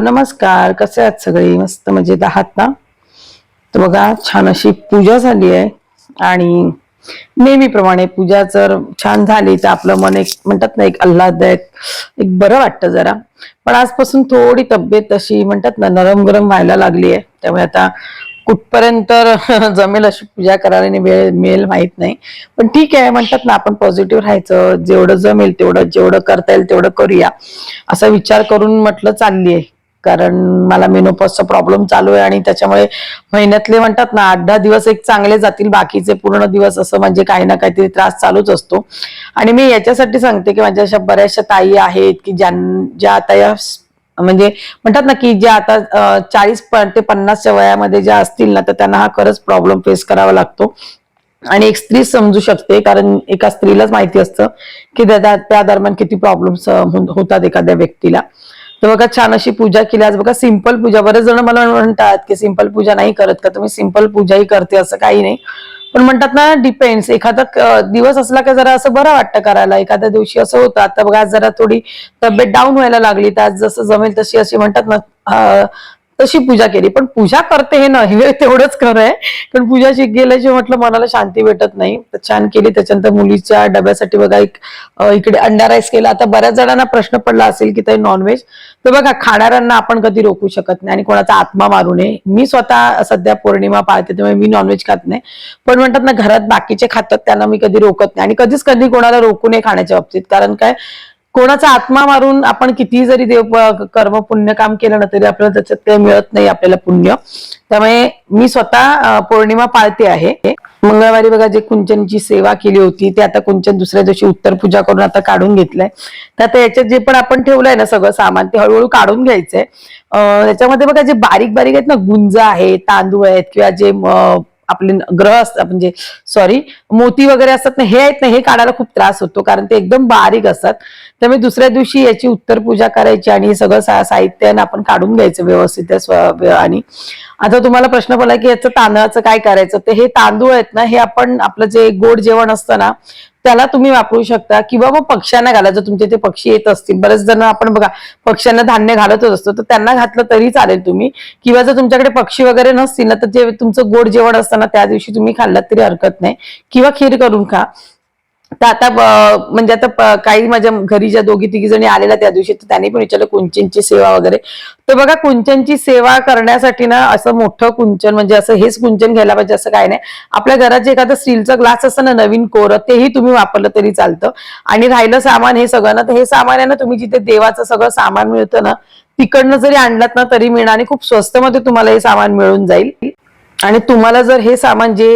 नमस्कार कसे आहात सगळे? मस्त मजेत आहात ना? तर बघा छान अशी पूजा झाली आहे. आणि नेहमीप्रमाणे पूजा जर छान झाली तर आपलं मन एक म्हणतात ना एक आल्हाददायक एक बरं वाटतं जरा. पण आजपासून थोडी तब्येत अशी म्हणतात ना नरम गरम व्हायला लागली आहे. त्यामुळे आता कुठपर्यंत जमेल अशी पूजा करायला वेळ मिळेल माहीत नाही. पण ठीक आहे म्हणतात ना आपण पॉझिटिव्ह राहायचं. जेवढं जमेल तेवढं जेवढं करता येईल तेवढं करूया. असा विचार करून म्हटलं चालली आहे. कारण मला मेनोपॉसचा प्रॉब्लेम चालू आहे आणि त्याच्यामुळे महिन्यातले म्हणतात ना आठ दहा दिवस एक चांगले जातील बाकीचे पूर्ण दिवस असं म्हणजे काही ना काहीतरी त्रास चालूच असतो. आणि मी याच्यासाठी सांगते की माझ्या अशा बऱ्याचशा ताई आहेत की ज्यां ज्या आता या म्हणजे म्हणतात ना की ज्या आता चाळीस ते पन्नासच्या वयामध्ये ज्या असतील ना तर त्यांना हा खरंच प्रॉब्लेम फेस करावा लागतो. आणि एक स्त्री समजू शकते कारण एका स्त्रीलाच माहिती असतं की त्या त्या दरम्यान किती प्रॉब्लेम्स होतात एखाद्या व्यक्तीला. तर बघा छान अशी पूजा केली. आज बघा सिंपल पूजा. बरेच जण मला म्हणतात की सिंपल पूजा नाही करत का? तुम्ही सिंपल पूजाही करते असं काही नाही. पण म्हणतात ना डिपेंड्स एखादा दिवस असला का जरा असं बरं वाटतं करायला. एखाद्या दिवशी असं होतं. आता बघा आज जरा थोडी तब्येत डाऊन व्हायला लागली. तर आज जसं जमेल तशी अशी म्हणतात ना तशी पूजा केली. पण पूजा करते हे नाही हे तेवढंच खरं आहे. कारण पूजा शिक गेल्याचे म्हटलं मनाला शांती भेटत नाही. तर छान केली. त्याच्यानंतर मुलीच्या डब्यासाठी बघा एक इकडे अंडा राईस केला. आता बऱ्याच जणांना प्रश्न पडला असेल की ते नॉनव्हेज तर बघा खाणाऱ्यांना आपण कधी रोखू शकत नाही आणि कोणाचा आत्मा मारू नये. मी स्वतः सध्या पौर्णिमा पाळते त्यामुळे मी नॉनव्हेज खात नाही. पण म्हणतात ना घरात बाकीचे खातात त्यांना मी कधी रोकत नाही. आणि कधीच कधी कोणाला रोखू नये खाण्याच्या बाबतीत. कारण काय? कोणाचा आत्मा मारून आपण कितीही जरी देव कर्म पुण्य काम केलं ना तरी आपल्याला त्याच्यात ते मिळत नाही आपल्याला पुण्य. त्यामुळे मी स्वतः पौर्णिमा पाळते आहे. मंगळवारी बघा जे कुंचनची सेवा केली होती ते आता कुंचन दुसऱ्या दिवशी उत्तर पूजा करून आता काढून घेतलंय. तर आता याच्यात जे पण आपण ठेवलंय ना सगळं सामान ते हळूहळू काढून घ्यायचंय. अं, त्याच्यामध्ये बघा जे बारीक बारीक आहेत ना गुंज आहे तांदूळ आहेत किंवा जे आपले ग्रह असतात म्हणजे सॉरी मोती वगैरे असतात ना हे आहेत ना हे काढायला खूप त्रास होतो कारण ते एकदम बारीक असतात. त्यामुळे दुसऱ्या दिवशी याची उत्तर पूजा करायची आणि सगळं साहित्य आपण काढून घ्यायचं व्यवस्थित आणि आता तुम्हाला प्रश्न पडला की याचं तांदळाचं काय करायचं? तर हे तांदूळ आहेत ना हे आपण आपलं जे गोड जेवण असतं ना त्याला तुम्ही वापरू शकता. किंवा मग पक्ष्यांना घाला जर तुमचे ते पक्षी येत असतील. बरेच जण आपण बघा पक्ष्यांना धान्य घालतच असतो. तर त्यांना घातलं तरी चालेल तुम्ही. किंवा जर तुमच्याकडे पक्षी वगैरे नसतील ना तर जे तुमचं गोड जेवण असतं ना त्या दिवशी तुम्ही खाल्लात तरी हरकत नाही. किंवा खीर करून खा. तर आता म्हणजे आता काही माझ्या घरी ज्या दोघी तिघी जणी आलेल्या त्या दिवशी तर त्यांनी पण विचारलं कुंचनची सेवा वगैरे. तर बघा कुंचनची सेवा करण्यासाठी ना असं मोठं कुंचन म्हणजे असं हेच कुंचन घ्यायला पाहिजे असं काय नाही. आपल्या घरात जे एखादं स्टीलचा ग्लास असतं ना नवीन कोरं तेही तुम्ही वापरलं तरी चालतं. आणि राहिलं सामान हे सगळं ना तर हे सामान आहे ना तुम्ही जिथे देवाचं सगळं सामान मिळतं ना तिकडनं जरी आणलात ना तरी मिळणार आणि खूप स्वस्त मध्ये तुम्हाला हे सामान मिळून जाईल. आणि तुम्हाला जर हे सामान जे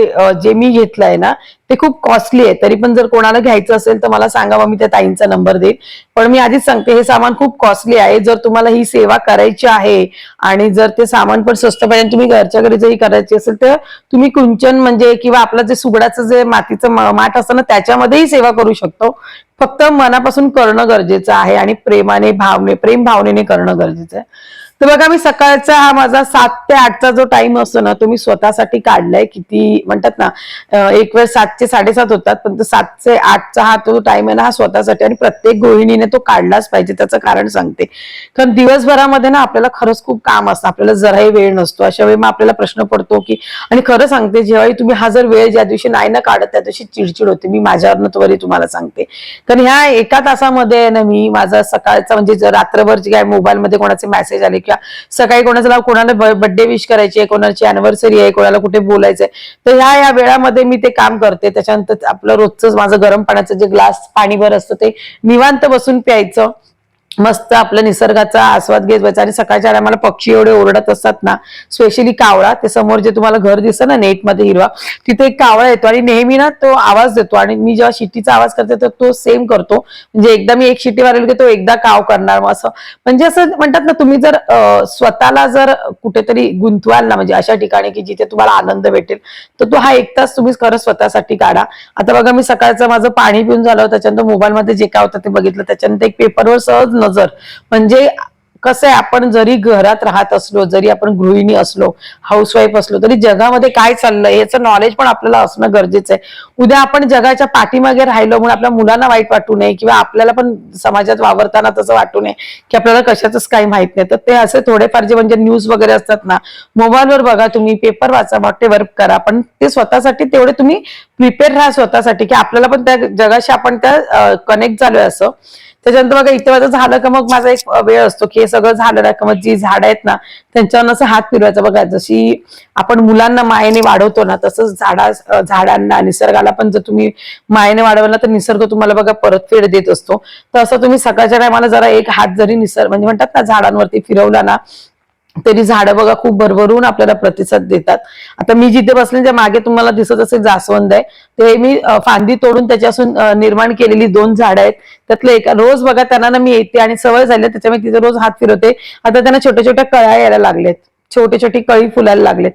जे मी घेतलंय ना ते खूप कॉस्टली आहे. तरी पण जर कोणाला घ्यायचं असेल तर मला सांगा मग मी त्या ताईंचा नंबर देईल पण मी आधीच सांगते हे सामान खूप कॉस्टली आहे. जर तुम्हाला ही सेवा करायची आहे आणि जर ते सामान पण स्वस्त पाहिजे तुम्ही घरच्या घरी जरी करायची असेल तर तुम्ही कुंचन म्हणजे किंवा आपलं जे सुगडाचं जे मातीचं माठ असतं ना त्याच्यामध्येही सेवा करू शकतो. फक्त मनापासून करणं गरजेचं आहे आणि प्रेमाने भावने प्रेम भावनेने करणं गरजेचं आहे. तर बघा मी सकाळचा हा माझा सात ते आठचा जो टाइम असतो ना तो मी स्वतःसाठी काढलाय. किती म्हणतात ना एक वेळ सातचे साडेसात होतात पण तो सातचे आठचा हा तो टाइम आहे ना हा स्वतःसाठी आणि प्रत्येक गृहिणीने तो काढलाच पाहिजे त्याचं कारण सांगते. कारण दिवसभरामध्ये ना आपल्याला खरंच खूप काम असतं. आपल्याला जराही वेळ नसतो. अशा वेळी मग आपल्याला प्रश्न पडतो की आणि खरं सांगते जेव्हाही तुम्ही हा जर वेळ ज्या दिवशी नाही ना काढत त्या दिवशी चिडचिड होते. मी माझ्यावरनं त्वरित तुम्हाला सांगते. कारण ह्या एका तासामध्ये ना मी माझा सकाळचा म्हणजे रात्रभर जे काय मोबाईलमध्ये कोणाचे मेसेज आले किंवा सकाळी कोणाचा कोणाला बर्थडे विश करायची आहे कोणाची अॅनिव्हर्सरी आहे कोणाला कुठे बोलायचंय तर ह्या या वेळामध्ये मी ते काम करते. त्याच्यानंतर आपलं रोजचं माझं गरम पाण्याचं जे ग्लास पाणीभर असतं ते निवांत बसून प्यायचं. मस्त आपल्या निसर्गाचा आस्वाद घेत बसायचा. आणि सकाळच्या आम्हाला पक्षी एवढे ओरडत असतात ना स्पेशली कावळा. ते समोर जे तुम्हाला घर दिसतं ना नेटमध्ये हिरवा तिथे एक कावळा येतो. आणि नेहमी ना तो आवाज देतो. आणि मी जेव्हा शिट्टीचा आवाज करते तर तो सेम करतो. म्हणजे एकदा मी एक शिट्टी मारेल की तो एकदा काव करणार मग असं. म्हणजे असं म्हणतात ना तुम्ही जर स्वतःला जर कुठेतरी गुंतवाल ना म्हणजे अशा ठिकाणी की जिथे तुम्हाला आनंद भेटेल तर तो हा एक तास तुम्ही खरं स्वतःसाठी काढा. आता बघा मी सकाळचं माझं पाणी पिऊन झालं त्याच्यानंतर मोबाईलमध्ये जे काय होतं ते बघितलं त्याच्यानंतर एक पेपरवर सहज नजर. म्हणजे कसं आहे आपण जरी घरात राहत असलो जरी आपण गृहिणी असलो हाऊसवाईफ असलो तरी जगामध्ये काय चाललंय याचं नॉलेज पण आपल्याला असणं गरजेचं आहे. उद्या आपण जगाच्या पाठीमागे राहिलो म्हणून आपल्या मुलांना वाईट वाटू नये किंवा आपल्याला पण समाजात वावरताना तसं वाटू नये की आपल्याला कशाच काही माहीत नाही. तर ते असे थोडेफार जे म्हणजे न्यूज वगैरे असतात ना मोबाईलवर बघा तुम्ही पेपर वाचा व्हॉटेवर करा. पण ते स्वतःसाठी तेवढे तुम्ही प्रिपेअर राहा स्वतःसाठी की आपल्याला पण त्या जगाशी आपण त्या कनेक्ट झालोय असं. त्याच्यानंतर बघा इथे माझं झालं का मग माझा एक वेळ असतो की हे सगळं झालं ना का मग जी झाडं आहेत ना त्यांच्यावर असं हात फिरवायचा. बघा जशी आपण मुलांना मायेने वाढवतो ना तसंच झाडा झाडांना निसर्गाला पण जर तुम्ही मायेने वाढवला तर निसर्ग तुम्हाला बघा परतफेड देत असतो. तर असं तुम्ही सकाळच्या टायमाला जरा एक हात जरी निसर्ग म्हणजे म्हणतात ना झाडांवरती फिरवला ना तरी झाडं बघा खूप भरभरून आपल्याला प्रतिसाद देतात. आता मी जिथे बसले त्या मागे तुम्हाला दिसत असेल जास्वंद आहे ते मी फांदी तोडून त्याच्यापासून निर्माण केलेली दोन झाडं आहेत. त्यातलं एका रोज बघा त्यांना ना मी येते आणि सवय झाली त्याच्यामुळे तिथे रोज हात फिरवते. आता त्यांना छोट्या छोट्या कळ्या यायला लागलेत छोटे छोटी कळी फुलायला लागलेत.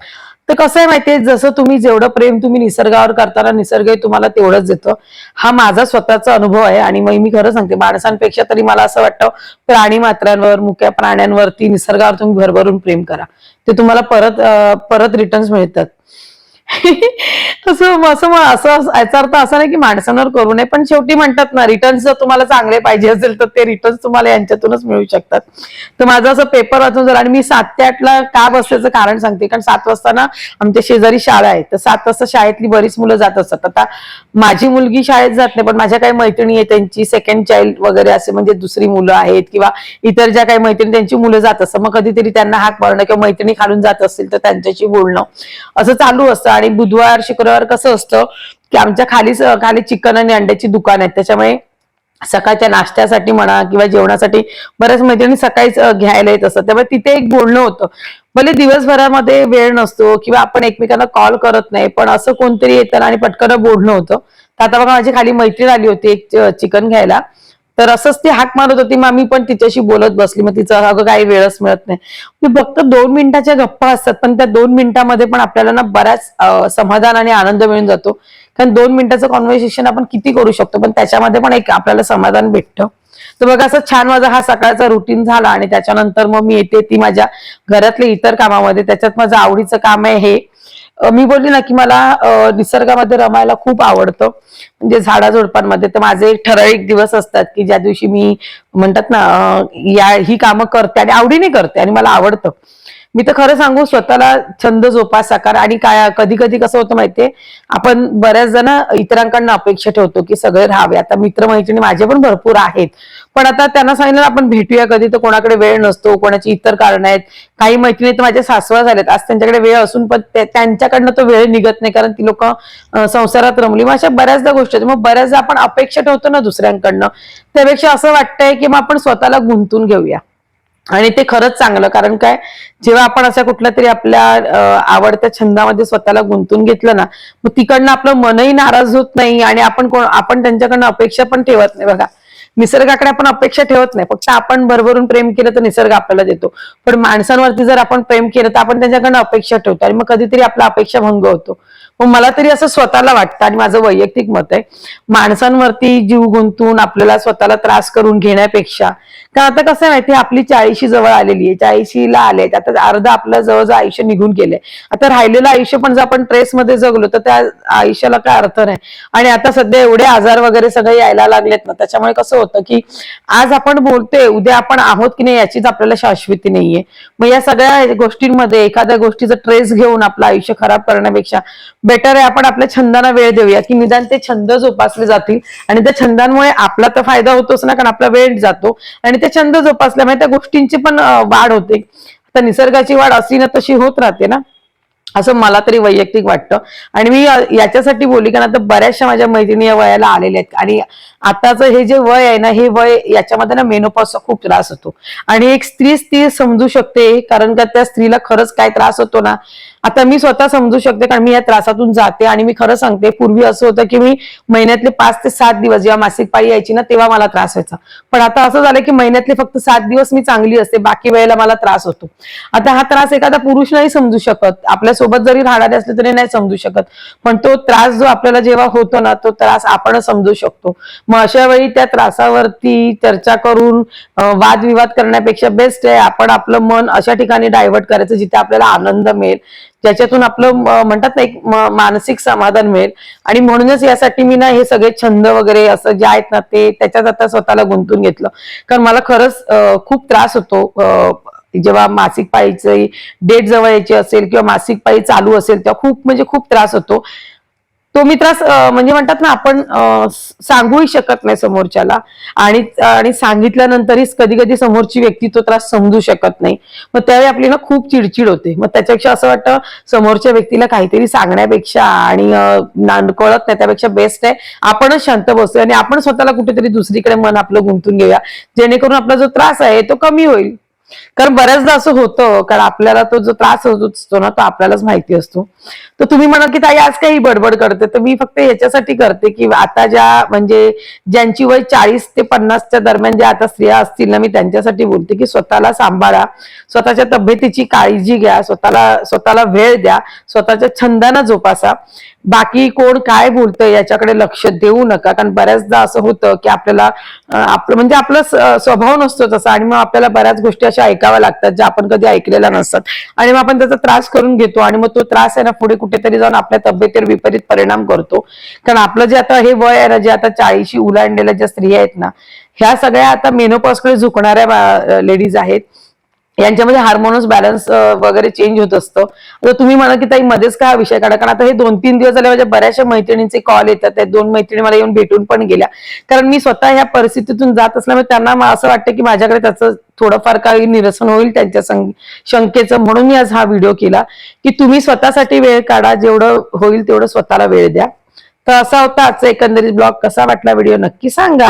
तर कसं आहे माहितीये जसं तुम्ही जेवढं प्रेम तुम्ही निसर्गावर करताना निसर्ग तुम्हाला तेवढंच देतो. हा माझा स्वतःचा अनुभव आहे आणि मग मी खरं सांगते माणसांपेक्षा तरी मला असं वाटतं प्राणी मात्रांवर मुक्या प्राण्यांवरती निसर्गावर तुम्ही भरभरून प्रेम करा. ते तुम्हाला परत परत रिटर्न्स मिळतात. असं असं मग असं याचा अर्थ असा नाही की माणसांवर करू नये पण शेवटी म्हणतात ना रिटर्न्स जर तुम्हाला चांगले पाहिजे असेल तर ते रिटर्न्स तुम्हाला यांच्यातूनच मिळू शकतात. तर माझं असं पेपर वाचून जर आणि मी सात ते आठला का बसल्याचं कारण सांगते. कारण सात वाजता ना आमच्या शेजारी शाळा आहे. तर सात वाजता शाळेतली बरीच मुलं जात असतात. आता माझी मुलगी शाळेत जात नाही पण माझ्या काही मैत्रिणी आहेत त्यांची सेकंड चाइल्ड वगैरे असे म्हणजे दुसरी मुलं आहेत किंवा इतर ज्या काही मैत्रिणी त्यांची मुलं जात असतात. मग कधीतरी त्यांना हाक मारणं किंवा मैत्रिणी खालून जात असतील तर त्यांच्याशी बोलणं असं चालू असतं. आणि बुधवार शुक्रवार कसं असतं की आमच्या खाली खाली चिकन आणि अंड्याची दुकान आहेत. त्याच्यामुळे सकाळच्या नाश्त्यासाठी म्हणा किंवा जेवणासाठी बऱ्याच मैत्रिणी सकाळीच घ्यायला येत असतात. त्यामुळे तिथे एक बोलणं होतं. भले दिवसभरामध्ये वेळ नसतो किंवा आपण एकमेकांना कॉल करत नाही पण असं कोणतरी येतं आणि पटकन बोलणं होतं. तर आता बघा माझी खाली मैत्रीण आली होती एक चिकन घ्यायला. तर असंच ती हाक मारत होती. मग मी पण तिच्याशी बोलत बसली. मग तिचं अगं काही वेळच मिळत नाही. मी फक्त दोन मिनिटाच्या गप्पा असतात. पण त्या दोन मिनिटामध्ये पण आपल्याला ना बऱ्याच समाधान आणि आनंद मिळून जातो. कारण दोन मिनिटाचं कॉन्व्हर्सेशन आपण किती करू शकतो? पण त्याच्यामध्ये पण एक आपल्याला समाधान भेटतं. तर बघा असं छान माझा हा सकाळचा रुटीन झाला. आणि त्याच्यानंतर मग मी येते ती माझ्या घरातल्या इतर कामामध्ये. त्याच्यात माझं आवडीचं काम आहे हे. मी बोलली ना की मला निसर्गामध्ये रमायला खूप आवडतं. म्हणजे झाडाझुडपांमध्ये तर माझे एक ठराविक दिवस असतात की ज्या दिवशी मी म्हणतात ना या ही कामं करते आणि आवडीने करते आणि मला आवडतं. मी तर खरं सांगू स्वतःला छंद जोपास साकार आणि काय कधी कधी कसं होतं माहितीये आपण बऱ्याच जण इतरांकडनं अपेक्षा ठेवतो की सगळे राहावे. आता मित्रमैत्रिणी माझे पण भरपूर आहेत. पण आता त्यांना सांगितलं आपण भेटूया कधी तर कोणाकडे वेळ नसतो कोणाची इतर कारण आहेत. काही मैत्रिणी तर माझ्या सासवा झालेत. आज त्यांच्याकडे वेळ असून पण त्यांच्याकडनं तो वेळ निघत नाही कारण ती लोक संसारात रमली. मग अशा बऱ्याचदा गोष्टी आहेत. मग बऱ्याचदा आपण अपेक्षा ठेवतो ना दुसऱ्यांकडनं. त्यापेक्षा असं वाटतंय की मग आपण स्वतःला गुंतून घेऊया. आणि ते खरंच चांगलं कारण काय जेव्हा आपण अशा कुठल्या तरी आपल्या आवडत्या छंदामध्ये स्वतःला गुंतून घेतलं ना मग तिकडनं आपलं मनही नाराज होत नाही आणि आपण कोण आपण त्यांच्याकडनं अपेक्षा पण ठेवत नाही. बघा निसर्गाकडे आपण अपेक्षा ठेवत नाही फक्त आपण भरभरून प्रेम केलं तर निसर्ग आपल्याला देतो. पण माणसांवरती जर आपण प्रेम केलं तर आपण त्यांच्याकडनं अपेक्षा ठेवतो आणि मग कधीतरी आपला अपेक्षा भंग होतो. मग मला तरी असं स्वतःला वाटतं आणि माझं वैयक्तिक मत आहे माणसांवरती जीव गुंतून आपल्याला स्वतःला त्रास करून घेण्यापेक्षा कारण आता कसं आहे माहिती आपली चाळीशी जवळ आलेली आहे चाळीशीला आले आता अर्ध आपलं जवळजवळ आयुष्य निघून गेलंय. आता राहिलेलं आयुष्य पण जर आपण ट्रेसमध्ये जगलो तर त्या आयुष्याला काय अर्थ नाही. आणि आता सध्या एवढे आजार वगैरे सगळे यायला लागलेत ना त्याच्यामुळे कसं होतं की आज आपण बोलतोय उद्या आपण आहोत की नाही याचीच आपल्याला शाश्वती नाहीये. मग या सगळ्या गोष्टींमध्ये एखाद्या गोष्टीचा ट्रेस घेऊन आपलं आयुष्य खराब करण्यापेक्षा बेटर आहे आपण आपल्या छंदांना वेळ देऊया की निदान ते छंद जोपासले जातील. आणि त्या छंदांमुळे आपला तर फायदा होतोच ना कारण आपला वेळ जातो. आणि ते छंद जोपासल्यामुळे त्या गोष्टींची पण वाढ होते. आता निसर्गाची वाढ असली ना तशी होत राहते ना. असं मला तरी वैयक्तिक वाटतं. आणि मी याच्यासाठी बोलली कारण आता बऱ्याचशा माझ्या मैत्रिणी या वयाला आलेल्या आहेत. आणि आताचं हे जे वय आहे ना हे वय याच्यामध्ये ना मेनोपॉसचा खूप त्रास होतो. आणि एक स्त्री स्त्री समजू शकते कारण का त्या स्त्रीला खरंच काय त्रास होतो ना आता मी स्वतः समजू शकते कारण मी या त्रासातून जाते आणि मी खरं सांगते पूर्वी असं होतं की मी महिन्यातले पाच ते सात दिवस जेव्हा मासिक पाळी यायची ना तेव्हा मला त्रास व्हायचा. पण आता असं झालं की महिन्यातले फक्त सात दिवस मी चांगली असते बाकी वेळेला मला त्रास होतो. आता हा त्रास एखादा पुरुष नाही समजू शकत आपल्या सोबत जरी राहणारे असले तरी नाही समजू शकत. पण तो त्रास जो आपल्याला जेव्हा होतो ना तो त्रास आपण समजू शकतो. मग अशा वेळी त्या त्रासावरती चर्चा करून वादविवाद करण्यापेक्षा बेस्ट आहे आपण आपलं मन अशा ठिकाणी डायव्हर्ट करायचं जिथे आपल्याला आनंद मिळेल. ज्याच्यातून आपलं म्हणतात ना एक मानसिक समाधान मिळेल. आणि म्हणूनच यासाठी मी ना हे सगळे छंद वगैरे असं जे आहेत ना ते त्याच्यात आता स्वतःला गुंतून घेतलं. कारण मला खरंच खूप त्रास होतो जेव्हा मासिक पाळीची डेट जवळ यायची असेल किंवा मासिक पाळी चालू असेल तेव्हा खूप म्हणजे खूप त्रास होतो. तो मी त्रास म्हणजे म्हणतात ना आपण सांगूही शकत नाही समोरच्याला. आणि आणि सांगितल्यानंतरही कधी कधी समोरची व्यक्ती तो त्रास समजू शकत नाही. मग त्यावेळी आपली ना खूप चिडचिड होते. मग त्याच्यापेक्षा असं वाटतं समोरच्या व्यक्तीला काहीतरी सांगण्यापेक्षा आणि कळत नाही त्यापेक्षा बेस्ट आहे आपणच शांत बसतोय आणि आपण स्वतःला कुठेतरी दुसरीकडे मन आपलं गुंतून घेऊया. जेणेकरून आपला जो त्रास आहे तो कमी होईल. कारण बऱ्याचदा असं होतं कारण आपल्याला तो जो त्रास होत असतो ना तो आपल्यालाच माहिती असतो. तर तुम्ही म्हणाल की ताई आज काही बडबड करते तर मी फक्त याच्यासाठी करते की आता ज्या म्हणजे ज्यांची वय चाळीस ते पन्नासच्या दरम्यान ज्या आता स्त्रिया असतील ना मी त्यांच्यासाठी बोलते की स्वतःला सांभाळा. स्वतःच्या तब्येतीची काळजी घ्या स्वतःला स्वतःला वेळ द्या स्वतःच्या छंदाना जोपासा. बाकी कोण काय बोलतंय याच्याकडे लक्ष देऊ नका. कारण बऱ्याचदा असं होतं की आपल्याला आपलं म्हणजे आपला स्वभाव नसतो तसा आणि मग आपल्याला बऱ्याच गोष्टी अशा ऐकाव्या लागतात ज्या आपण कधी ऐकलेल्या नसतात. आणि मग आपण त्याचा त्रास करून घेतो आणि मग तो त्रास आहे ना पुढे कुठेतरी जाऊन आपल्या तब्येतीवर विपरीत परिणाम करतो. कारण आपलं जे आता हे वय आहे ना जे आता चाळीशी उलांडलेल्या ज्या स्त्रिया आहेत ना ह्या सगळ्या आता मेनोपॉजकडे झुकणाऱ्या लेडीज आहेत. यांच्यामध्ये हार्मोनस बॅलन्स वगैरे चेंज होत असतं. तुम्ही म्हणा की ताई मध्येच का हा विषय काढा? कारण आता हे दोन तीन दिवस झाले माझ्या बऱ्याचशा मैत्रिणींचे कॉल येतात. त्या दोन मैत्रिणी मला येऊन भेटून पण गेल्या. कारण मी स्वतः ह्या परिस्थितीतून जात असल्यामुळे त्यांना असं वाटतं की माझ्याकडे त्याचं थोडंफार काही निरसन होईल त्यांच्या शंकेचं. म्हणून मी आज हा व्हिडिओ केला की तुम्ही स्वतःसाठी वेळ काढा. जेवढं होईल तेवढं स्वतःला वेळ द्या. तर असा होता आजचा एकंदरीत ब्लॉग. कसा वाटला व्हिडिओ नक्की सांगा.